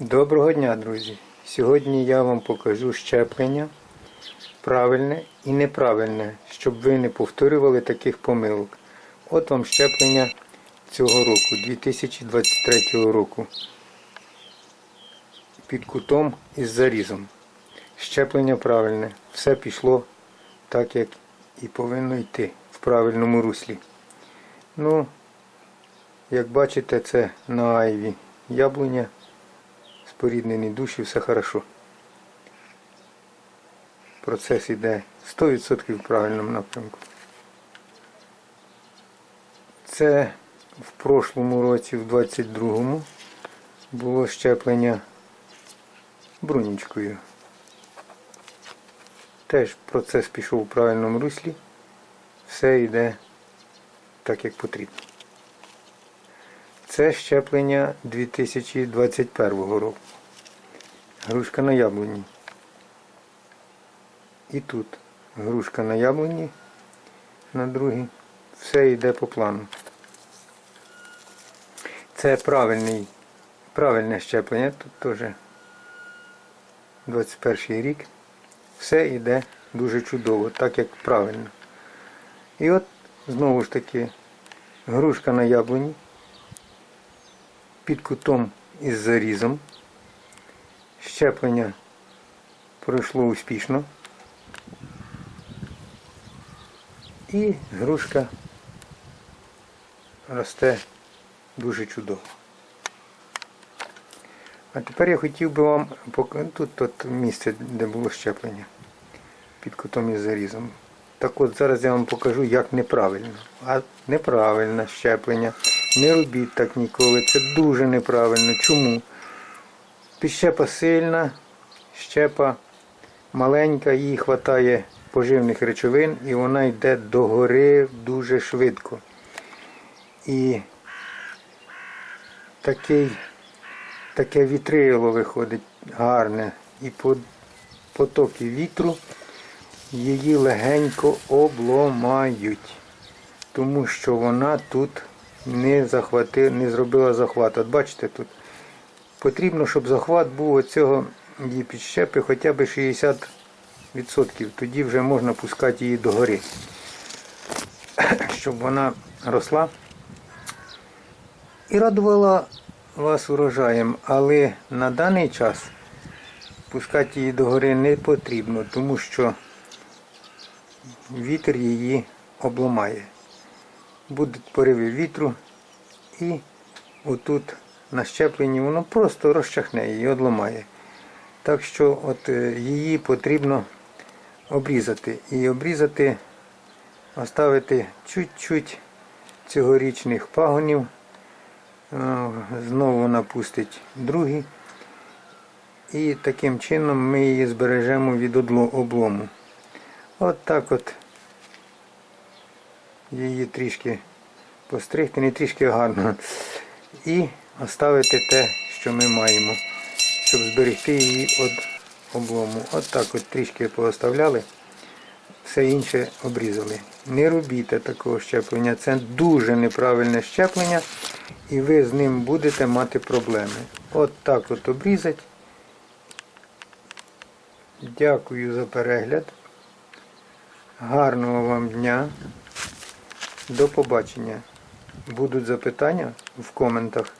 Доброго дня, друзі! Сьогодні я вам покажу щеплення правильне і неправильне, щоб ви не повторювали таких помилок. От вам щеплення цього року, 2023 року. Під кутом із зарізом. Щеплення правильне. Все пішло так, як і повинно йти в правильному руслі. Ну, як бачите, це на айві яблуня споріднені душі, все хорошо. Процес іде 100% в правильному напрямку. Це в прошлому році, в 22-му, було щеплення брунічкою. Теж процес пішов у правильному руслі. Все йде так, як потрібно. Це щеплення 2021 року. Грушка на яблуні. І тут грушка на яблуні на другій. Все йде по плану. Це правильний, правильне щеплення. Тут теж 21 рік. Все йде дуже чудово, так як правильно. І от знову ж таки грушка на яблуні під кутом із зарізом. Щеплення пройшло успішно. І грушка росте дуже чудово. А тепер я хотів би вам показати тут, тут місце, де було щеплення під кутом із зарізом. Так от зараз я вам покажу, як неправильно. А неправильне щеплення. Не робіть так ніколи. Це дуже неправильно. Чому? Підщепа сильна, щепа маленька, їй вистачає поживних речовин і вона йде догори дуже швидко. І такий, таке вітрило виходить гарне. І по потоки вітру її легенько обломають, тому що вона тут не захвати, не зробила захват. От бачите тут. Потрібно, щоб захват був оцього її підщепи хоча б 60%. Тоді вже можна пускати її догори. Щоб вона росла і радувала вас урожаєм. Але на даний час пускати її догори не потрібно, тому що вітер її обламає. Будуть пориви вітру і отут на щепленні воно просто розчахне її, одламає. Так що от е, її потрібно обрізати. І обрізати, оставити чуть-чуть цьогорічних пагонів. Е, Знову вона пустить другі. І таким чином ми її збережемо від облому. От так от її трішки постригти, не трішки гарно. І оставити те, що ми маємо, щоб зберегти її від облому. От так от трішки пооставляли, все інше обрізали. Не робіть такого щеплення. Це дуже неправильне щеплення, і ви з ним будете мати проблеми. От так от обрізать. Дякую за перегляд. Гарного вам дня. До побачення. Будуть запитання в коментах.